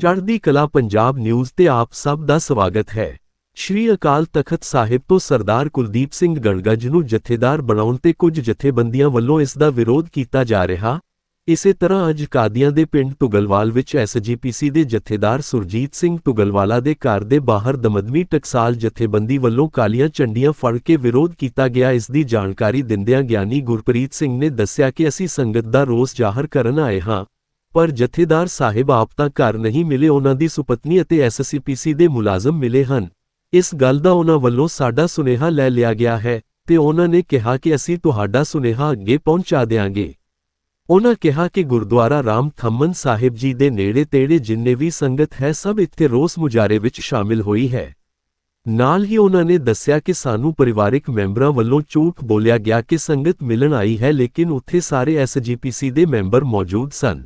ਚੜ੍ਹਦੀ ਕਲਾ ਪੰਜਾਬ ਨਿਊਜ਼ ਤੇ ਆਪ ਸਭ ਦਾ ਸਵਾਗਤ ਹੈ। ਸ਼੍ਰੀ ਅਕਾਲ ਤਖਤ ਸਾਹਿਬ ਤੋਂ ਸਰਦਾਰ ਕੁਲਦੀਪ ਸਿੰਘ ਗਣਗਜ ਨੂੰ ਜਥੇਦਾਰ ਬਣਾਉਣ ਤੇ ਕੁਝ ਜਥੇਬੰਦੀਆਂ ਵੱਲੋਂ ਇਸ ਦਾ ਵਿਰੋਧ ਕੀਤਾ ਜਾ ਰਿਹਾ। ਇਸੇ ਤਰ੍ਹਾਂ ਅੱਜ ਕਾਦੀਆਂ ਦੇ ਪਿੰਡ ਤੁਗਲਵਾਲ ਵਿੱਚ ਐਸਜੀਪੀਸੀ ਦੇ ਜਥੇਦਾਰ ਸੁਰਜੀਤ ਸਿੰਘ ਤੁਗਲਵਾਲਾ ਦੇ ਘਰ ਦੇ ਬਾਹਰ ਦਮਦਮੀ ਟਕਸਾਲ ਜਥੇਬੰਦੀ ਵੱਲੋਂ ਕਾਲੀਆਂ ਝੰਡੀਆਂ ਫੜ ਕੇ ਵਿਰੋਧ ਕੀਤਾ ਗਿਆ। ਇਸ ਦੀ ਜਾਣਕਾਰੀ ਦਿੰਦਿਆਂ ਗਿਆਨੀ ਗੁਰਪ੍ਰੀਤ ਸਿੰਘ ਨੇ ਦੱਸਿਆ ਕਿ ਅਸੀਂ ਸੰਗਤ ਦਾ ਰੋਸ ਜ਼ਾਹਰ ਕਰਨ ਆਏ ਹਾਂ। ਪਰ ਜਥੇਦਾਰ ਸਾਹਿਬ ਆਪ ਤਾਂ ਘਰ ਨਹੀਂ ਮਿਲੇ, ਉਹਨਾਂ ਦੀ ਸੁਪਤਨੀ ਅਤੇ ਐਸਸੀਪੀਸੀ ਦੇ ਮੁਲਾਜ਼ਮ ਮਿਲੇ ਹਨ। ਇਸ ਗੱਲ ਦਾ ਉਹਨਾਂ ਵੱਲੋਂ ਸਾਡਾ ਸੁਨੇਹਾ ਲੈ ਲਿਆ ਗਿਆ ਹੈ ਤੇ ਉਹਨਾਂ ਨੇ ਕਿਹਾ ਕਿ ਅਸੀਂ ਤੁਹਾਡਾ ਸੁਨੇਹਾ ਅੱਗੇ ਪਹੁੰਚਾ ਦੇਵਾਂਗੇ ਉਹਨਾਂ ਕਿਹਾ ਕਿ ਗੁਰਦੁਆਰਾ ਰਾਮ ਥੰਮਨ ਸਾਹਿਬ ਜੀ ਦੇ ਨੇੜੇ ਤੇੜੇ ਜਿੰਨੇ ਵੀ ਸੰਗਤ ਹੈ, ਸਭ ਇੱਥੇ ਰੋਸ ਮੁਜ਼ਾਰੇ ਵਿੱਚ ਸ਼ਾਮਿਲ ਹੋਈ ਹੈ। ਨਾਲ ਹੀ ਉਹਨਾਂ ਨੇ ਦੱਸਿਆ ਕਿ ਸਾਨੂੰ ਪਰਿਵਾਰਿਕ ਮੈਂਬਰਾਂ ਵੱਲੋਂ ਝੂਠ ਬੋਲਿਆ ਗਿਆ ਕਿ ਸੰਗਤ ਮਿਲਣ ਆਈ ਹੈ, ਲੇਕਿਨ ਉੱਥੇ ਸਾਰੇ ਐਸਜੀਪੀਸੀ ਦੇ ਮੈਂਬਰ ਮੌਜੂਦ ਸਨ।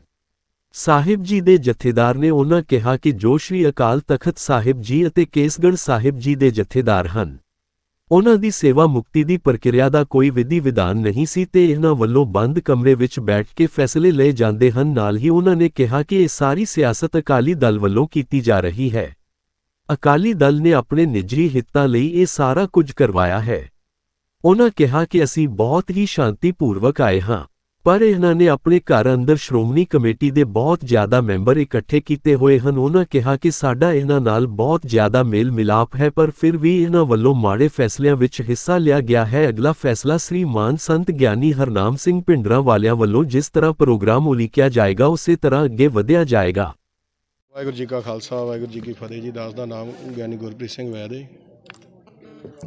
ਸਾਹਿਬ ਜੀ ਦੇ ਜਥੇਦਾਰ ਨੇ ਉਹਨਾਂ ਕਿਹਾ ਕਿ ਜੋ ਸ਼੍ਰੀ ਅਕਾਲ ਤਖਤ ਸਾਹਿਬ ਜੀ ਅਤੇ ਕੇਸਗੜ੍ਹ ਸਾਹਿਬ ਜੀ ਦੇ ਜਥੇਦਾਰ ਹਨ, ਉਹਨਾਂ ਦੀ ਸੇਵਾ ਮੁਕਤੀ ਦੀ ਪ੍ਰਕਿਰਿਆ ਦਾ ਕੋਈ ਵਿਧੀ ਵਿਧਾਨ ਨਹੀਂ ਸੀ ਤੇ ਇਹਨਾਂ ਵੱਲੋਂ ਬੰਦ ਕਮਰੇ ਵਿੱਚ ਬੈਠ ਕੇ ਫੈਸਲੇ ਲਏ ਜਾਂਦੇ ਹਨ। ਨਾਲ ਹੀ ਉਹਨਾਂ ਨੇ ਕਿਹਾ ਕਿ ਇਹ ਸਾਰੀ ਸਿਆਸਤ ਅਕਾਲੀ ਦਲ ਵੱਲੋਂ ਕੀਤੀ ਜਾ ਰਹੀ ਹੈ। ਅਕਾਲੀ ਦਲ ਨੇ ਆਪਣੇ ਨਿੱਜੀ ਹਿੱਤਾਂ ਲਈ ਇਹ ਸਾਰਾ ਕੁਝ ਕਰਵਾਇਆ ਹੈ। ਉਹਨਾਂ ਕਿਹਾ ਕਿ ਅਸੀਂ ਬਹੁਤ ਹੀ ਸ਼ਾਂਤੀਪੂਰਵਕ ਆਏ ਹਾਂ। ਪਰ ਇਹਨਾਂ ਨੇ ਆਪਣੇ ਘਰ ਅੰਦਰ ਸ਼੍ਰੋਮਣੀ ਕਮੇਟੀ ਦੇ ਬਹੁਤ ਜ਼ਿਆਦਾ ਮੈਂਬਰ ਇਕੱਠੇ ਕੀਤੇ ਹੋਏ ਹਨ। ਉਹਨਾਂ ਕਿਹਾ ਕਿ ਸਾਡਾ ਇਹਨਾਂ ਨਾਲ ਬਹੁਤ ਜ਼ਿਆਦਾ ਮੇਲ ਮਿਲਾਪ ਹੈ ਪਰ ਫਿਰ ਵੀ ਇਹਨਾਂ ਵੱਲੋਂ ਮਾੜੇ ਫੈਸਲਿਆਂ ਵਿੱਚ ਹਿੱਸਾ ਲਿਆ ਗਿਆ ਹੈ। ਅਗਲਾ ਫੈਸਲਾ ਸ੍ਰੀ ਮਾਨ ਸੰਤ ਗਿਆਨੀ ਹਰਨਾਮ ਸਿੰਘ ਭਿੰਡਰਾਂ ਵਾਲਿਆਂ ਵੱਲੋਂ ਜਿਸ ਤਰ੍ਹਾਂ ਪ੍ਰੋਗਰਾਮ ਉਲੀਕਿਆ ਜਾਏਗਾ ਉਸੇ ਤਰ੍ਹਾਂ ਅੱਗੇ ਵਧਿਆ ਜਾਏਗਾ। ਵਾਹਿਗੁਰੂ ਜੀ ਕਾ ਖਾਲਸਾ ਵਾਹਿਗੁਰੂ ਜੀ ਕੀ ਫਤਿਹ ਜੀ। ਦਾਸ ਦਾ ਨਾਮ ਗਿਆਨੀ ਗੁਰਪ੍ਰੀਤ ਸਿੰਘ ਵੈਦ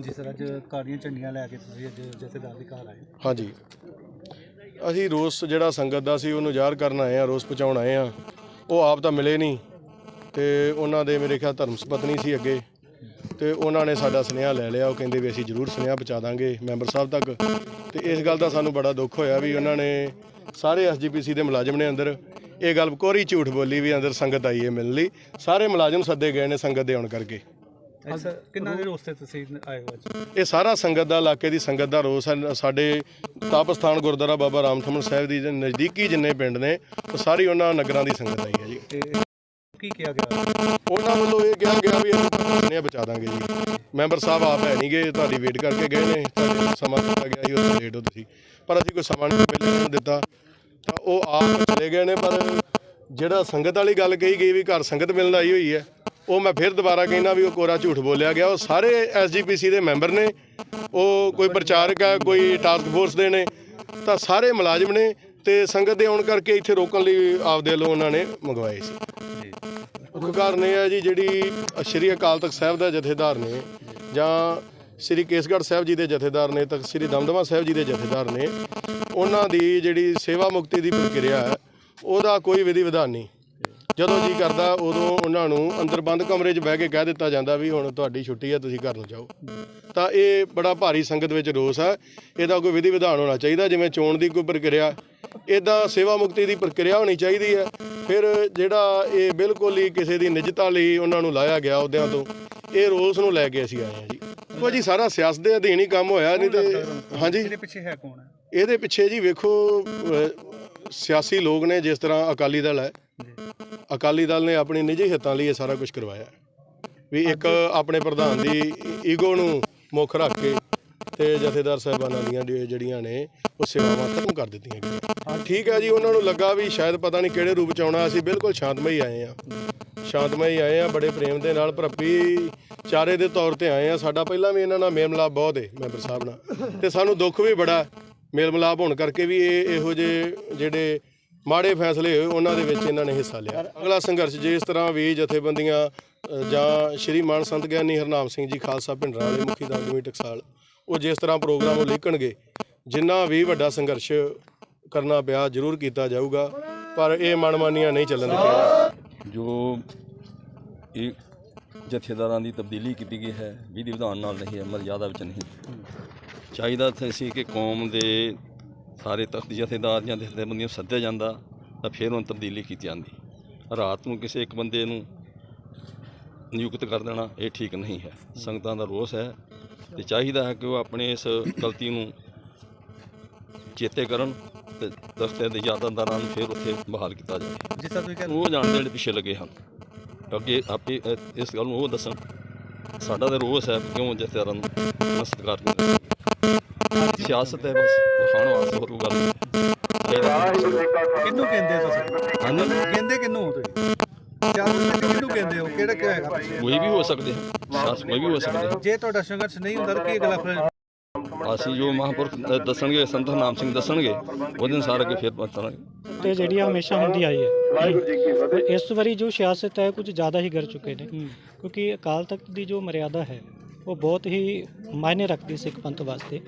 ਜੀ ਸਰ ਅੱਜ ਕਾਲੀਆਂ ਝੰਡੀਆਂ ਲੈ ਕੇ ਤੁਸੀਂ ਅੱਜ ਜਥੇਦਾਰ ਦੇ ਘਰ ਆਏ। ਹਾਂਜੀ। ਅਸੀਂ ਰੋਸ ਜਿਹੜਾ ਸੰਗਤ ਦਾ ਸੀ, ਉਹਨੂੰ ਜ਼ਾਹਰ ਕਰਨ ਆਏ ਆ ਰੋਸ ਪਹੁੰਚਾਉਣ ਆਏ ਆ ਉਹ ਆਪ ਤਾਂ ਮਿਲੇ ਨਹੀਂ ਤੇ ਉਹਨਾਂ ਦੇ ਮੇਰੇ ਖਿਆਲ ਧਰਮ ਸਪਤਨੀ ਸੀ ਅੱਗੇ ਤੇ ਉਹਨਾਂ ਨੇ ਸਾਡਾ ਸੁਨੇਹਾ ਲੈ ਲਿਆ। ਉਹ ਕਹਿੰਦੇ ਵੀ ਅਸੀਂ ਜ਼ਰੂਰ ਸੁਨੇਹਾ ਪਹੁੰਚਾ ਦਾਂਗੇ ਮੈਂਬਰ ਸਾਹਿਬ ਤੱਕ। ਤੇ ਇਸ ਗੱਲ ਦਾ ਸਾਨੂੰ ਬੜਾ ਦੁੱਖ ਹੋਇਆ ਵੀ ਉਹਨਾਂ ਨੇ ਸਾਰੇ ਐਸਜੀਪੀਸੀ ਦੇ ਮੁਲਾਜ਼ਮ ਨੇ ਅੰਦਰ ਇਹ ਗੱਲ ਕੋਰੀ ਝੂਠ ਬੋਲੀ ਵੀ ਅੰਦਰ ਸੰਗਤ ਆਈ ਹੈ ਮਿਲਣ ਲਈ। ਸਾਰੇ ਮੁਲਾਜ਼ਮ ਸੱਦੇ ਗਏ ਨੇ ਸੰਗਤ ਦੇ ਆਉਣ ਕਰਕੇ। ਅੱਜ ਸਰ ਕਿੰਨਾ ਦੇ ਰੋਸ ਤੇ ਤੁਸੀਂ ਆਏ ਹੋ ਅੱਜ? ਇਹ ਸਾਰਾ ਸੰਗਤ ਦਾ ਇਲਾਕੇ ਦੀ ਸੰਗਤ ਦਾ ਰੋਸ ਹੈ। ਸਾਡੇ ਤਪ ਸਥਾਨ ਗੁਰਦੁਆਰਾ ਬਾਬਾ ਰਾਮਥਮਨ ਸਾਹਿਬ ਦੀ ਜਿਹੜੇ ਨਜ਼ਦੀਕੀ ਜਿੰਨੇ ਪਿੰਡ ਨੇ ਉਹ ਸਾਰੀ ਉਹਨਾਂ ਨਗਰਾਂ ਦੀ ਸੰਗਤ ਆਈ ਹੈ ਜੀ। ਤੇ ਕੀ ਕਿਹਾ ਗਿਆ? ਉਹਨਾਂ ਵੱਲੋਂ ਇਹ ਕਿਹਾ ਗਿਆ ਵੀ ਅਸੀਂ ਨੇ ਬਚਾ ਦਾਂਗੇ ਜੀ। ਮੈਂਬਰ ਸਾਹਿਬ ਆਪ ਹੈ ਨਹੀਂਗੇ ਤੁਹਾਡੀ ਵੇਟ ਕਰਕੇ ਗਏ ਨੇ ਤੁਹਾਡੇ ਸਮਾਂ ਦਿੱਤਾ ਗਿਆ ਸੀ ਉਹ ਲੇਟ ਹੋ ਤੁਸੀਂ। ਪਰ ਅਸੀਂ ਕੋਈ ਸਮਾਂ ਨਹੀਂ ਨੂੰ ਦਿੱਤਾ। ਤਾਂ ਉਹ ਆਪ ਚਲੇ ਗਏ ਨੇ ਪਰ ਜਿਹੜਾ ਸੰਗਤ ਵਾਲੀ ਗੱਲ ਕਹੀ ਗਈ ਵੀ ਘਰ ਸੰਗਤ ਮਿਲਣ ਆਈ ਹੋਈ ਹੈ ਉਹ ਮੈਂ ਫਿਰ ਦੁਬਾਰਾ ਕਹਿੰਦਾ ਵੀ ਉਹ ਕੋਰਾ ਝੂਠ ਬੋਲਿਆ ਗਿਆ। ਉਹ ਸਾਰੇ ਐਸਜੀਪੀਸੀ ਦੇ ਮੈਂਬਰ ਨੇ, ਉਹ ਕੋਈ ਪ੍ਰਚਾਰਕ ਹੈ, ਕੋਈ ਟਾਸਕ ਫੋਰਸ ਦੇ ਨੇ, ਤਾਂ ਸਾਰੇ ਮੁਲਾਜ਼ਮ ਨੇ ਤੇ ਸੰਗਤ ਦੇ ਆਉਣ ਕਰਕੇ ਇੱਥੇ ਰੋਕਣ ਲਈ ਆਪਦੇ ਵੱਲੋਂ ਉਹਨਾਂ ਨੇ ਮੰਗਵਾਏ ਸੀ। ਮੁੱਖ ਕਾਰਨ ਇਹ ਹੈ ਜੀ, ਜਿਹੜੀ ਸ਼੍ਰੀ ਅਕਾਲ ਤਖਤ ਸਾਹਿਬ ਦਾ ਜਥੇਦਾਰ ਨੇ ਜਾਂ ਸ਼੍ਰੀ ਕੇਸਗੜ੍ਹ ਸਾਹਿਬ ਜੀ ਦੇ ਜਥੇਦਾਰ ਨੇ ਤਖਤ ਸ਼੍ਰੀ ਦਮਦਮਾ ਸਾਹਿਬ ਜੀ ਦੇ ਜਥੇਦਾਰ ਨੇ, ਉਹਨਾਂ ਦੀ ਜਿਹੜੀ ਸੇਵਾ ਮੁਕਤੀ ਦੀ ਪ੍ਰਕਿਰਿਆ ਹੈ, ਉਹਦਾ ਕੋਈ ਵਿਧੀ ਵਿਧਾਨ ਨਹੀਂ। ਜਦੋਂ ਜੀ ਕਰਦਾ ਉਦੋਂ ਉਹਨਾਂ ਨੂੰ ਅੰਦਰ ਬੰਦ ਕਮਰੇ 'ਚ ਬਹਿ ਕੇ ਕਹਿ ਦਿੱਤਾ ਜਾਂਦਾ ਵੀ ਹੁਣ ਤੁਹਾਡੀ ਛੁੱਟੀ ਹੈ ਤੁਸੀਂ ਘਰ ਨੂੰ ਜਾਓ। ਤਾਂ ਇਹ ਬੜਾ ਭਾਰੀ ਸੰਗਤ ਵਿੱਚ ਰੋਸ ਹੈ ਇਹਦਾ ਕੋਈ ਵਿਧੀ ਵਿਧਾਨ ਹੋਣਾ ਚਾਹੀਦਾ ਜਿਵੇਂ ਚੋਣ ਦੀ ਕੋਈ ਪ੍ਰਕਿਰਿਆ। ਇਦਾਂ ਸੇਵਾ ਮੁਕਤੀ ਦੀ ਪ੍ਰਕਿਰਿਆ ਹੋਣੀ ਚਾਹੀਦੀ ਹੈ ਫਿਰ ਜਿਹੜਾ ਇਹ ਬਿਲਕੁਲ ਹੀ ਕਿਸੇ ਦੀ ਨਿਜਤਾ ਲਈ ਉਹਨਾਂ ਨੂੰ ਲਾਇਆ ਗਿਆ ਉਹਦਿਆਂ ਤੋਂ ਇਹ ਰੋਸ ਨੂੰ ਲੈ ਕੇ ਅਸੀਂ ਆਏ ਹਾਂ ਜੀ। ਉਹ ਜੀ ਸਾਰਾ ਸਿਆਸਤ ਦੇ ਅਧੀਨ ਹੀ ਕੰਮ ਹੋਇਆ ਨਹੀਂ ਤੇ ਹਾਂਜੀ। ਇਹਦੇ ਪਿੱਛੇ ਹੈ ਕੌਣ? ਹੈ ਇਹਦੇ ਪਿੱਛੇ ਜੀ ਵੇਖੋ ਸਿਆਸੀ ਲੋਕ ਨੇ ਜਿਸ ਤਰ੍ਹਾਂ ਅਕਾਲੀ ਦਲ ਹੈ। ਅਕਾਲੀ ਦਲ ਨੇ ਆਪਣੀ ਨਿੱਜੀ ਹਿੱਤਾਂ ਲਈ ਇਹ ਸਾਰਾ ਕੁਝ ਕਰਵਾਇਆ ਵੀ ਇੱਕ ਆਪਣੇ ਪ੍ਰਧਾਨ ਦੀ ਈਗੋ ਨੂੰ ਮੁੱਖ ਰੱਖ ਕੇ ਤੇ ਜਥੇਦਾਰ ਸਾਹਿਬਾਨਾਂ ਦੀਆਂ ਜਿਹੜੀ- ਜਿਹੜੀਆਂ ਨੇ ਉਹ ਸੇਵਾਵਾਂ ਖਤਮ ਕਰ ਦਿੱਤੀਆਂ ਗਈਆਂ। ਠੀਕ ਹੈ ਜੀ ਉਹਨਾਂ ਨੂੰ ਲੱਗਾ ਵੀ ਸ਼ਾਇਦ ਪਤਾ ਨਹੀਂ ਕਿਹੜੇ ਰੂਪ ਚ ਆਉਣਾ ਅਸੀਂ ਬਿਲਕੁਲ ਸ਼ਾਂਤਮਈ ਆਏ ਆ ਸ਼ਾਂਤਮਈ ਆਏ ਆ ਬੜੇ ਪ੍ਰੇਮ ਦੇ ਨਾਲ ਭਰਪੀ ਚਾਰੇ ਦੇ ਤੌਰ ਤੇ ਆਏ ਆ ਸਾਡਾ ਪਹਿਲਾਂ ਵੀ ਇਹਨਾਂ ਨਾਲ ਮੇਲ ਮਿਲਾਪ ਬਹੁਤ ਹੈ ਮੈਂਬਰ ਸਾਹਿਬ ਨਾਲ। ਤੇ ਸਾਨੂੰ ਦੁੱਖ ਵੀ ਬੜਾ ਮੇਲ ਮਿਲਾਪ ਹੋਣ ਕਰਕੇ ਵੀ ਇਹ ਇਹੋ ਜਿਹੇ ਜਿਹੜੇ ਮਾੜੇ ਫੈਸਲੇ ਹੋਏ ਉਹਨਾਂ ਦੇ ਵਿੱਚ ਇਹਨਾਂ ਨੇ ਹਿੱਸਾ ਲਿਆ। ਅਗਲਾ ਸੰਘਰਸ਼ ਜੇ ਇਸ ਤਰ੍ਹਾਂ ਵੀ ਜਥੇਬੰਦੀਆਂ ਜਾਂ ਸ਼੍ਰੀ ਮਾਨ ਸੰਤ ਗਿਆਨੀ ਹਰਨਾਮ ਸਿੰਘ ਜੀ, ਖਾਲਸਾ ਭਿੰਡਰਾਂ ਦੇ ਮੁਖੀ ਦਮਦਮੀ ਟਕਸਾਲ, ਉਹ ਜਿਸ ਤਰ੍ਹਾਂ ਪ੍ਰੋਗਰਾਮ ਉਲੀਕਣਗੇ ਜਿੰਨਾ ਵੀ ਵੱਡਾ ਸੰਘਰਸ਼ ਕਰਨਾ ਪਿਆ ਜ਼ਰੂਰ ਕੀਤਾ ਜਾਊਗਾ, ਪਰ ਇਹ ਮਨਮਾਨੀਆਂ ਨਹੀਂ ਚੱਲਣ ਦਿੱਤੀਆਂ। ਜੋ ਇਹ ਜਥੇਦਾਰਾਂ ਦੀ ਤਬਦੀਲੀ ਕੀਤੀ ਗਈ ਹੈ, ਵਿਧੀ ਵਿਧਾਨ ਨਾਲ ਨਹੀਂ ਹੈ ਮਰਜ਼ਾਦਾ ਵਿੱਚ ਨਹੀਂ। ਚਾਹੀਦਾ ਤਾਂ ਸੀ ਕਿ ਕੌਮ ਦੇ ਸਾਰੇ ਤਖਤ ਜਥੇਦਾਰ ਜਾਂ ਜਥੇਬੰਦੀਆਂ ਨੂੰ ਸੱਦਿਆ ਜਾਂਦਾ ਤਾਂ ਫਿਰ ਉਹਨਾਂ ਤਬਦੀਲੀ ਕੀਤੀ ਜਾਂਦੀ। ਰਾਤ ਨੂੰ ਕਿਸੇ ਇੱਕ ਬੰਦੇ ਨੂੰ ਨਿਯੁਕਤ ਕਰ ਦੇਣਾ ਇਹ ਠੀਕ ਨਹੀਂ ਹੈ। ਸੰਗਤਾਂ ਦਾ ਰੋਸ ਹੈ ਤੇ ਚਾਹੀਦਾ ਹੈ ਕਿ ਉਹ ਆਪਣੇ ਇਸ ਗਲਤੀ ਨੂੰ ਚੇਤੇ ਕਰਨ ਤੇ ਦਸਤੇ ਦੇ ਯਾਦਾਂ ਨੂੰ ਫਿਰ ਉੱਥੇ ਬਹਾਲ ਕੀਤਾ ਜਾਵੇ। ਜਿਸ ਤਰ੍ਹਾਂ ਤੁਸੀਂ ਕਹਿੰਦੇ ਉਹ ਜਾਣਦੇ ਜਿਹੜੇ ਪਿੱਛੇ ਲੱਗੇ ਹਨ। ਅੱਗੇ ਆਪੇ ਇਸ ਗੱਲ ਨੂੰ ਉਹ ਦੱਸਣ। ਸਾਡਾ ਤਾਂ ਰੋਸ ਹੈ ਕਿਉਂ ਜਥੇਦਾਰਾਂ ਨੂੰ ਸਤਿਕਾਰ ਕਰਦੇ ਸਿਆਸਤ ਹੈ ਬਸ। ਦਿਖਾਉਣ ਵਾਸਤੇ ਹੋਰ ਕੋਈ ਗੱਲ ਨਹੀਂ। ਕਿਹਨੂੰ ਕਹਿੰਦੇ ਹੋ ਤੁਸੀਂ? ਹਾਂਜੀ। ਕਹਿੰਦੇ ਕਿਹਨੂੰ ਹੋ ਤੁਸੀਂ? ਸਿਆਸਤ ਵਿੱਚ ਕਿਹਨੂੰ ਕਹਿੰਦੇ ਹੋ? ਕਿਹੜਾ ਕਿਹੜਾ ਹੈਗਾ? ਕੋਈ ਵੀ ਹੋ ਸਕਦੇ ਹੈ ਸਿਆਸਤ ਕੋਈ ਵੀ ਹੋ ਸਕਦੇ ਜੇ ਤੁਹਾਡਾ ਸੰਘਰਸ਼ ਨਹੀਂ ਹੁੰਦਾ ਤਾਂ ਕੀ ਅਗਲਾ ਫਿਰ ਅਸੀਂ ਜੋ ਮਹਾਂਪੁਰਖ ਦੱਸਣਗੇ ਸੰਤ ਨਾਮ ਸਿੰਘ ਦੱਸਣਗੇ ਉਹਦੇ ਅਨੁਸਾਰ ਅੱਗੇ ਫਿਰ ਪਹੁੰਚਾਂਗੇ ਤੇ ਜਿਹੜੀ ਆ ਹਮੇਸ਼ਾ ਹੁੰਦੀ ਆਈ ਹੈ। ਇਸ ਵਾਰੀ ਜੋ ਸਿਆਸਤ ਹੈ ਕੁਝ ਜ਼ਿਆਦਾ ਹੀ ਕਰ ਚੁੱਕੇ ਨੇ। ਕਿਉਂਕਿ ਅਕਾਲ ਤਖਤ ਦੀ ਜੋ ਮਰਿਆਦਾ ਹੈ ਉਹ ਬਹੁਤ ਹੀ ਮਾਇਨੇ ਰੱਖਦੀ ਸਿੱਖ ਪੰਥ ਵਾਸਤੇ।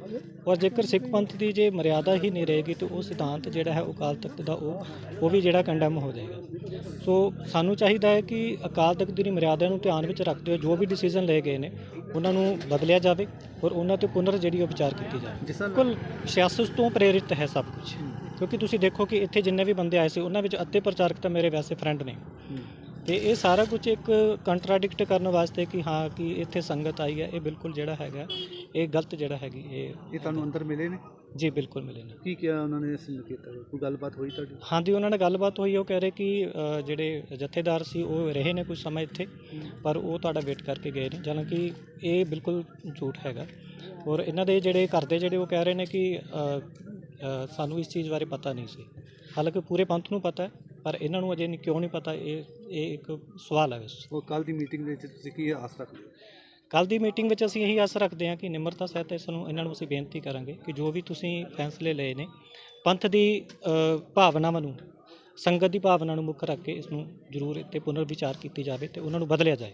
ਔਰ ਜੇਕਰ ਸਿੱਖ ਪੰਥ ਦੀ ਜੇ ਮਰਿਆਦਾ ਹੀ ਨਹੀਂ ਰਹੇਗੀ ਤੇ ਉਹ ਸਿਧਾਂਤ ਜਿਹੜਾ ਹੈ ਅਕਾਲ ਤਖਤ ਦਾ ਉਹ ਉਹ ਵੀ ਜਿਹੜਾ ਕੰਡਮ ਹੋ ਜਾਏਗਾ। ਸੋ ਸਾਨੂੰ ਚਾਹੀਦਾ ਹੈ ਕਿ ਅਕਾਲ ਤਖਤ ਦੀ ਮਰਿਆਦਾ ਨੂੰ ਧਿਆਨ ਵਿੱਚ ਰੱਖਦੇ ਹੋਏ ਜੋ ਵੀ ਡਿਸੀਜਨ ਲਏ ਗਏ ਨੇ ਉਹਨਾਂ ਨੂੰ ਬਦਲਿਆ ਜਾਵੇ ਔਰ ਉਹਨਾਂ ਤੇ ਪੁਨਰ ਜਿਹੜੀ ਉਹ ਵਿਚਾਰ ਕੀਤੀ ਜਾਵੇ। ਬਿਲਕੁਲ ਸਿਆਸਤ ਤੋਂ ਪ੍ਰੇਰਿਤ ਹੈ ਸਭ ਕੁਝ ਕਿਉਂਕਿ ਤੁਸੀਂ ਦੇਖੋ ਕਿ ਇੱਥੇ ਜਿੰਨੇ ਵੀ ਬੰਦੇ ਆਏ ਸੀ ਉਹਨਾਂ ਵਿੱਚ ਅੱਧੇ ਪ੍ਰਚਾਰਕ ਤਾਂ ਮੇਰੇ ਵੈਸੇ ਫਰੈਂਡ ਨੇ। ਤੇ ਇਹ ਸਾਰਾ ਕੁਝ ਇੱਕ ਕੰਟਰਾਡਿਕਟ ਕਰਨ ਵਾਸਤੇ ਕਿ ਹਾਂ ਕਿ ਇੱਥੇ ਸੰਗਤ ਆਈ ਹੈ ਇਹ ਬਿਲਕੁਲ ਜਿਹੜਾ ਹੈਗਾ ਇਹ ਗਲਤ ਜਿਹੜਾ ਹੈਗੀ ਇਹ ਇਹ ਤੁਹਾਨੂੰ ਅੰਦਰ ਮਿਲੇ ਨੇ? ਜੀ ਬਿਲਕੁਲ ਮਿਲੇ ਨੇ। ਕੀ ਕਿਹਾ ਉਹਨਾਂ ਨੇ ਇਸ ਕੀਤਾ ਕੋਈ ਗੱਲਬਾਤ ਹੋਈ ਤੁਹਾਡੀ? ਹਾਂਜੀ ਉਹਨਾਂ ਨਾਲ ਗੱਲਬਾਤ ਹੋਈ ਉਹ ਕਹਿ ਰਹੇ ਕਿ ਜਿਹੜੇ ਜਥੇਦਾਰ ਸੀ ਉਹ ਰਹੇ ਨੇ ਕੁਝ ਸਮਾਂ ਇੱਥੇ ਪਰ ਉਹ ਤੁਹਾਡਾ ਵੇਟ ਕਰਕੇ ਗਏ ਨੇ ਹਾਲਾਂਕਿ ਇਹ ਬਿਲਕੁਲ ਝੂਠ ਹੈਗਾ। ਔਰ ਇਹਨਾਂ ਦੇ ਜਿਹੜੇ ਘਰ ਦੇ ਜਿਹੜੇ ਉਹ ਕਹਿ ਰਹੇ ਨੇ ਕਿ ਸਾਨੂੰ ਇਸ ਚੀਜ਼ ਬਾਰੇ ਪਤਾ ਨਹੀਂ ਸੀ। ਹਾਲਾਂਕਿ ਪੂਰੇ ਪੰਥ ਨੂੰ ਪਤਾ ਹੈ ਪਰ ਇਹਨਾਂ ਨੂੰ ਅਜੇ ਨਹੀਂ ਕਿਉਂ ਨਹੀਂ ਪਤਾ ਇਹ ਇਹ ਇੱਕ ਸਵਾਲ ਹੈ ਬਸ ਉਹ ਕੱਲ ਦੀ ਮੀਟਿੰਗ ਦੇ ਵਿੱਚ ਤੁਸੀਂ ਕੀ ਆਸ ਰੱਖਦੇ ਹੋ? ਕੱਲ ਦੀ ਮੀਟਿੰਗ ਵਿੱਚ ਅਸੀਂ ਇਹੀ ਆਸ ਰੱਖਦੇ ਹਾਂ ਕਿ ਨਿਮਰਤਾ ਸਹਿਤ ਇਸ ਨੂੰ ਇਹਨਾਂ ਨੂੰ ਅਸੀਂ ਬੇਨਤੀ ਕਰਾਂਗੇ ਕਿ ਜੋ ਵੀ ਤੁਸੀਂ ਫੈਸਲੇ ਲਏ ਨੇ ਪੰਥ ਦੀ ਭਾਵਨਾਵਾਂ ਨੂੰ ਸੰਗਤ ਦੀ ਭਾਵਨਾ ਨੂੰ ਮੁੱਖ ਰੱਖ ਕੇ ਇਸ ਨੂੰ ਜ਼ਰੂਰ ਇੱਥੇ ਪੁਨਰ ਵਿਚਾਰ ਕੀਤੀ ਜਾਵੇ ਤੇ ਉਹਨਾਂ ਨੂੰ ਬਦਲਿਆ ਜਾਏ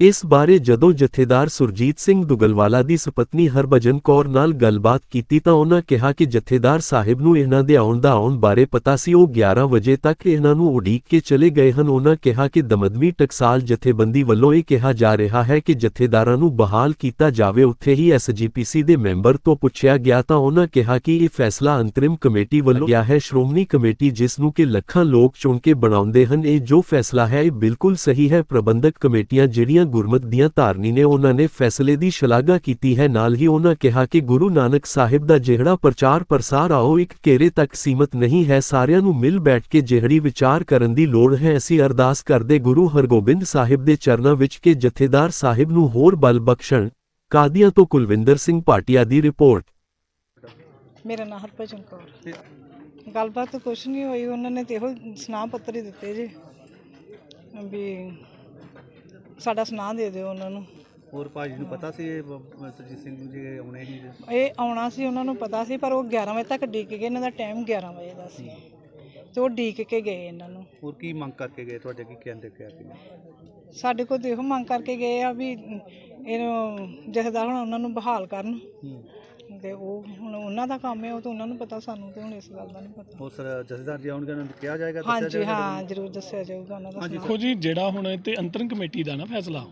ਇਸ ਬਾਰੇ ਜਦੋਂ ਜਥੇਦਾਰ ਸੁਰਜੀਤ ਸਿੰਘ ਦੁਗਲਵਾਲਾ ਦੀ ਸੁਪਤਨੀ ਹਰਭਜਨ ਕੌਰ ਨਾਲ ਗੱਲਬਾਤ ਕੀਤੀ ਤਾਂ ਉਹਨਾਂ ਕਿਹਾ ਕਿ ਜਥੇਦਾਰ ਸਾਹਿਬ ਨੂੰ ਇਹਨਾਂ ਦੇ ਆਉਣ ਦਾ ਆਉਣ ਬਾਰੇ ਪਤਾ ਸੀ। ਉਹ 11 ਵਜੇ ਤੱਕ ਇਹਨਾਂ ਨੂੰ ਉਡੀਕ ਕੇ ਚਲੇ ਗਏ ਹਨ। ਉਹਨਾਂ ਕਿਹਾ ਕਿ ਦਮਦਮੀ ਟਕਸਾਲ ਜਥੇਬੰਦੀ ਵੱਲੋਂ ਇਹ ਕਿਹਾ ਜਾ ਰਿਹਾ ਹੈ ਕਿ ਜਥੇਦਾਰਾਂ ਨੂੰ ਬਹਾਲ ਕੀਤਾ ਜਾਵੇ। ਉੱਥੇ ਹੀ ਐਸਜੀਪੀਸੀ ਦੇ ਮੈਂਬਰ ਤੋਂ ਪੁੱਛਿਆ ਗਿਆ ਤਾਂ ਉਹਨਾਂ ਕਿਹਾ ਕਿ ਇਹ ਫੈਸਲਾ ਅੰਤਰਿਮ ਕਮੇਟੀ ਵੱਲੋਂ ਗਿਆ ਹੈ। ਸ਼੍ਰੋਮਣੀ ਕਮੇਟੀ ਜਿਸ ਨੂੰ ਕਿ ਲੱਖਾਂ ਲੋਕ ਚੁਣ ਕੇ ਬਣਾਉਂਦੇ ਹਨ, ਇਹ ਜੋ ਫੈਸਲਾ ਹੈ, ਇਹ ਬਿਲਕੁਲ ਸਹੀ ਹੈ। ਪ੍ਰਬੰਧਕ ਕਮੇਟੀਆਂ ਜਿਹੜੀ ਜਿਹੜੀਆਂ ਗੁਰਮਤ ਦੀਆਂ ਧਾਰਨੀ ਨੇ ਉਹਨਾਂ ਨੇ ਫੈਸਲੇ ਦੀ ਸ਼ਲਾਘਾ ਕੀਤੀ ਹੈ। ਨਾਲ ਹੀ ਉਹਨਾਂ ਕਿਹਾ ਕਿ ਗੁਰੂ ਨਾਨਕ ਸਾਹਿਬ ਦਾ ਜਿਹੜਾ ਪ੍ਰਚਾਰ ਪ੍ਰਸਾਰ ਆਓ, ਇੱਕ ਘੇਰੇ ਤੱਕ ਸੀਮਤ ਨਹੀਂ ਹੈ। ਸਾਰਿਆਂ ਨੂੰ ਮਿਲ ਬੈਠ ਕੇ ਜਿਹੜੀ ਵਿਚਾਰ ਕਰਨ ਦੀ ਲੋੜ ਹੈ। ਅਸੀਂ ਅਰਦਾਸ ਕਰਦੇ ਗੁਰੂ ਹਰਗੋਬਿੰਦ ਸਾਹਿਬ ਦੇ ਚਰਨਾਂ ਵਿੱਚ ਕਿ ਜਥੇਦਾਰ ਸਾਹਿਬ ਨੂੰ ਹੋਰ ਬਲ ਬਖਸ਼ਣ। ਕਾਦੀਆਂ ਤੋਂ ਕੁਲਵਿੰਦਰ ਸਿੰਘ ਭਾਟੀਆ ਦੀ ਰਿਪੋਰਟ। ਮੇਰਾ ਨਾਂ ਹਰਭਜਨ ਕੌਰ। ਗੱਲਬਾਤ ਕੁਛ ਨਹੀਂ ਹੋਈ। ਉਹਨਾਂ ਨੇ ਤੇ ਇਹੋ ਸੁਨਾਹ ਪੱਤਰ ਹੀ ਦਿੱਤੇ ਜੇ। ਵੀ ਸਾਡਾ ਸੁਨਾਹ ਦੇ ਦਿਓ ਉਹਨਾਂ ਨੂੰ। ਹੋਰ ਭਾਜੀ ਨੂੰ ਪਤਾ ਸੀ ਇਹ ਬ- ਸੁਰਜੀਤ ਸਿੰਘ ਜੀ ਆਉਣੇ ਜੀ? ਇਹ ਆਉਣਾ ਸੀ ਉਹਨਾਂ ਨੂੰ ਪਤਾ ਸੀ ਪਰ ਉਹ 11 ਵਜੇ ਤੱਕ ਡੀਕ ਗਏ ਇਹਨਾਂ ਦਾ ਟਾਈਮ 11 ਵਜੇ ਦਾ ਸੀ। ਤੇ ਉਹ ਡੀਕ ਕੇ ਗਏ ਇਹਨਾਂ ਨੂੰ। ਹੋਰ ਕੀ ਮੰਗ ਕਰਕੇ ਗਏ? ਤੁਹਾਡੇ ਕੀ ਕਹਿੰਦੇ ਕਿਹਾ ਕਿ ਸਾਡੇ ਕੋਲ ਇਹੋ ਮੰਗ ਕਰਕੇ ਗਏ ਆ ਵੀ ਇਹਨੂੰ ਜਥੇਦਾਰ ਹੁਣ ਉਹਨਾਂ ਨੂੰ ਬਹਾਲ ਕਰਨ। ਤੇ ਉਹ ਹੁਣ ਉਹਨਾਂ ਦਾ ਕੰਮ ਹੈ ਉਹ ਤਾਂ ਉਹਨਾਂ ਨੂੰ ਪਤਾ ਸਾਨੂੰ ਤੇ ਹੁਣ ਇਸ ਗੱਲ ਦਾ ਨਹੀਂ ਪਤਾ। ਹੋਰ ਸਰ ਜਥੇਦਾਰ ਜੀ ਆਉਣਗੇ ਉਹਨਾਂ ਨੂੰ ਕਿਹਾ ਜਾਏਗਾ ਦੱਸਿਆ ਹਾਂਜੀ ਜਾਏਗਾ ਹਾਂ ਜ਼ਰੂਰ ਦੱਸਿਆ ਜਾਊਗਾ ਉਹਨਾਂ ਦਾ। ਦੇਖੋ ਜੀ ਜਿਹੜਾ ਹੁਣ ਇਹ ਤੇ ਅੰਤਰਿਮ ਕਮੇਟੀ ਦਾ ਨਾ ਫੈਸਲਾ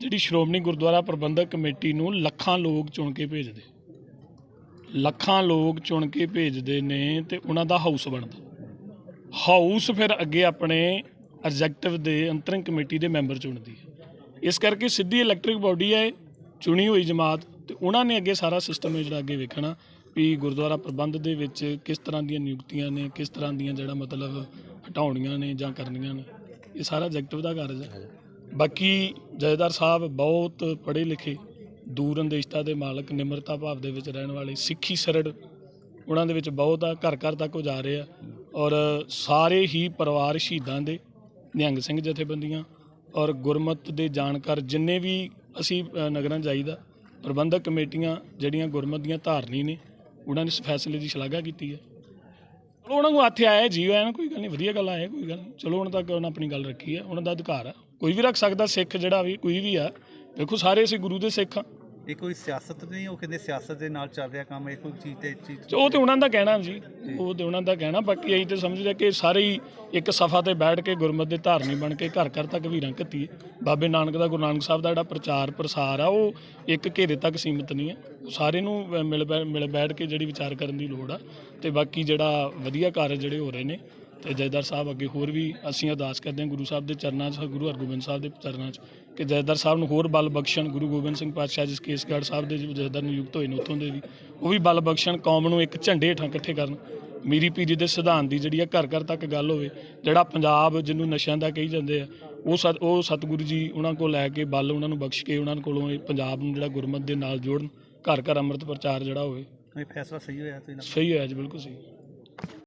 ਜਿਹੜੀ ਸ਼੍ਰੋਮਣੀ ਗੁਰਦੁਆਰਾ ਪ੍ਰਬੰਧਕ ਕਮੇਟੀ ਨੂੰ ਲੱਖਾਂ ਲੋਕ ਚੁਣ ਕੇ ਭੇਜਦੇ। ਲੱਖਾਂ ਲੋਕ ਚੁਣ ਕੇ ਭੇਜਦੇ ਨੇ ਤੇ ਉਹਨਾਂ ਦਾ ਹਾਊਸ ਬਣਦਾ। ਹਾਊਸ ਫਿਰ ਅੱਗੇ ਆਪਣੇ ਐਗਜ਼ੈਕਟਿਵ ਦੇ ਅੰਤਰਿਮ ਕਮੇਟੀ ਦੇ ਮੈਂਬਰ ਚੁਣਦੀ ਹੈ। ਇਸ ਕਰਕੇ ਸਿੱਧੀ ਇਲੈਕਟ੍ਰਿਕ ਬਾਡੀ ਹੈ ਚੁਣੀ ਹੋਈ ਜਮਾਤ। ਤੇ ਉਹਨਾਂ ਨੇ ਅੱਗੇ ਸਾਰਾ ਸਿਸਟਮ ਜਿਹੜਾ ਅੱਗੇ ਵੇਖਣਾ ਵੀ ਗੁਰਦੁਆਰਾ ਪ੍ਰਬੰਧ ਦੇ ਵਿੱਚ ਕਿਸ ਤਰ੍ਹਾਂ ਦੀਆਂ ਨਿਯੁਕਤੀਆਂ ਨੇ, ਕਿਸ ਤਰ੍ਹਾਂ ਦੀਆਂ ਜਿਹੜਾ ਮਤਲਬ ਹਟਾਉਣੀਆਂ ਨੇ ਜਾਂ ਕਰਨੀਆਂ ਨੇ, ਇਹ ਸਾਰਾ ਐਗਜ਼ੈਕਟਿਵ ਦਾ ਕਾਰਜ ਹੈ। ਬਾਕੀ ਜਥੇਦਾਰ ਸਾਹਿਬ ਬਹੁਤ ਪੜ੍ਹੇ ਲਿਖੇ, ਦੂਰ ਅੰਦੇਸ਼ਤਾ ਦੇ ਮਾਲਕ, ਨਿਮਰਤਾ ਭਾਵ ਦੇ ਵਿੱਚ ਰਹਿਣ ਵਾਲੇ, ਸਿੱਖੀ ਸਰੜ, ਉਹਨਾਂ ਦੇ ਵਿੱਚ ਬਹੁਤ ਆ, ਘਰ ਘਰ ਤੱਕ ਉਹ ਜਾ ਰਹੇ ਆ ਔਰ ਸਾਰੇ ਹੀ ਪਰਿਵਾਰ ਸ਼ਹੀਦਾਂ ਦੇ, ਨਿਹੰਗ ਸਿੰਘ ਜਥੇਬੰਦੀਆਂ ਔਰ ਗੁਰਮਤ ਦੇ ਜਾਣਕਾਰ ਜਿੰਨੇ ਵੀ ਅਸੀਂ ਨਗਰਾਂ 'ਚ ਜਾਈਦਾ ਪ੍ਰਬੰਧਕ ਕਮੇਟੀਆਂ ਜਿਹੜੀਆਂ ਗੁਰਮਤ ਦੀਆਂ ਧਾਰਨੀ ਨੇ, ਉਹਨਾਂ ਨੇ ਇਸ ਫੈਸਲੇ ਦੀ ਸ਼ਲਾਘਾ ਕੀਤੀ ਹੈ। ਚਲੋ ਉਹਨਾਂ ਨੂੰ ਹੱਥ ਆਇਆ ਜੀ ਆਇਆ ਕੋਈ ਗੱਲ ਨਹੀਂ, ਵਧੀਆ ਗੱਲ ਆਇਆ ਕੋਈ ਗੱਲ ਨਹੀਂ। ਚਲੋ ਹੁਣ ਤੱਕ ਉਹਨਾਂ ਆਪਣੀ ਗੱਲ ਰੱਖੀ ਹੈ, ਉਹਨਾਂ ਦਾ ਅਧਿਕਾਰ ਆ। ਕੋਈ ਵੀ ਰੱਖ ਸਕਦਾ ਸਿੱਖ ਜਿਹੜਾ ਵੀ, ਕੋਈ ਵੀ ਆ। ਦੇਖੋ ਸਾਰੇ ਅਸੀਂ ਗੁਰੂ ਦੇ ਸਿੱਖ ਹਾਂ। ਇਹ ਕੋਈ ਸਿਆਸਤ ਨਹੀਂ, ਉਹ ਕਹਿੰਦੇ ਸਿਆਸਤ ਦੇ ਨਾਲ ਚੱਲ ਰਿਹਾ ਕੰਮ, ਇਹ ਕੋਈ ਚੀਜ਼ ਤੇ ਚੀਜ਼ ਉਹ ਤੇ ਉਹਨਾਂ ਦਾ ਕਹਿਣਾ ਜੀ, ਉਹ ਤੇ ਉਹਨਾਂ ਦਾ ਕਹਿਣਾ, ਬਾਕੀ ਅਸੀਂ ਤੇ ਸਮਝਦੇ ਕਿ ਸਾਰੇ ਹੀ ਇੱਕ ਸਫਾ ਤੇ ਬੈਠ ਕੇ ਗੁਰਮਤ ਦੇ ਧਾਰਨੀ ਬਣ ਕੇ ਘਰ ਘਰ ਤੱਕ ਵੀਰਾਂ ਘੱਤੀਏ ਬਾਬੇ ਨਾਨਕ ਦਾ ਗੁਰੂ ਨਾਨਕ ਸਾਹਿਬ ਦਾ ਜਿਹੜਾ ਪ੍ਰਚਾਰ ਪ੍ਰਸਾਰ ਆ, ਉਹ ਇੱਕ ਘੇਰੇ ਤੱਕ ਸੀਮਿਤ ਨਹੀਂ ਹੈ। ਉਹ ਸਾਰੇ ਨੂੰ ਮਿਲ ਬੈ- ਮਿਲ ਬੈਠ ਕੇ ਜਿਹੜੀ ਵਿਚਾਰ ਕਰਨ ਦੀ ਲੋੜ ਆ, ਤੇ ਬਾਕੀ ਜਿਹੜਾ ਵਧੀਆ ਕਾਰਜ ਜਿਹੜੇ ਹੋ ਰਹੇ ਨੇ, ਤੇ ਜਥੇਦਾਰ ਸਾਹਿਬ ਅੱਗੇ ਹੋਰ ਵੀ ਅਸੀਂ ਅਰਦਾਸ ਕਰਦੇ ਹਾਂ ਗੁਰੂ ਸਾਹਿਬ ਦੇ ਚਰਨਾਂ 'ਚ, ਗੁਰੂ ਹਰਗੋਬਿੰਦ ਸਾਹਿਬ ਦੇ ਚਰਨਾਂ 'ਚ ਕਿ ਜਥੇਦਾਰ ਸਾਹਿਬ ਨੂੰ ਹੋਰ ਬਲ ਬਖਸ਼ਣ ਗੁਰੂ ਗੋਬਿੰਦ ਸਿੰਘ ਪਾਤਸ਼ਾਹ ਜਿਸ ਕੇਸਗੜ੍ਹ ਸਾਹਿਬ ਦੇ ਜਥੇਦਾਰ ਨਿਯੁਕਤ ਹੋਏ ਨੇ ਉੱਥੋਂ ਦੇ ਵੀ ਉਹ ਵੀ ਬਲ ਬਖਸ਼ਣ ਕੌਮ ਨੂੰ ਇੱਕ ਝੰਡੇ ਹੇਠਾਂ ਇਕੱਠੇ ਕਰਨ। ਮੀਰੀ ਪੀਰੀ ਦੇ ਸਿਧਾਂਤ ਦੀ ਜਿਹੜੀ ਆ ਘਰ ਘਰ ਤੱਕ ਗੱਲ ਹੋਵੇ ਜਿਹੜਾ ਪੰਜਾਬ ਜਿਹਨੂੰ ਨਸ਼ਿਆਂ ਦਾ ਕਹੀ ਜਾਂਦੇ ਆ ਉਹ ਸਤ ਉਹ ਸਤਿਗੁਰੂ ਜੀ ਉਹਨਾਂ ਕੋਲ ਲੈ ਕੇ ਬਲ ਉਹਨਾਂ ਨੂੰ ਬਖਸ਼ ਕੇ ਉਹਨਾਂ ਕੋਲੋਂ ਇਹ ਪੰਜਾਬ ਨੂੰ ਜਿਹੜਾ ਗੁਰਮਤ ਦੇ ਨਾਲ ਜੋੜਨ ਘਰ ਘਰ ਅੰਮ੍ਰਿਤ ਪ੍ਰਚਾਰ ਜਿਹੜਾ ਹੋਵੇ। ਇਹ ਫੈਸਲਾ ਸਹੀ ਹੋਇਆ ਤੁਸੀਂ ਨਾਲ ਸਹੀ ਹੋਇਆ ਜੀ ਬਿਲਕੁਲ ਸਹੀ।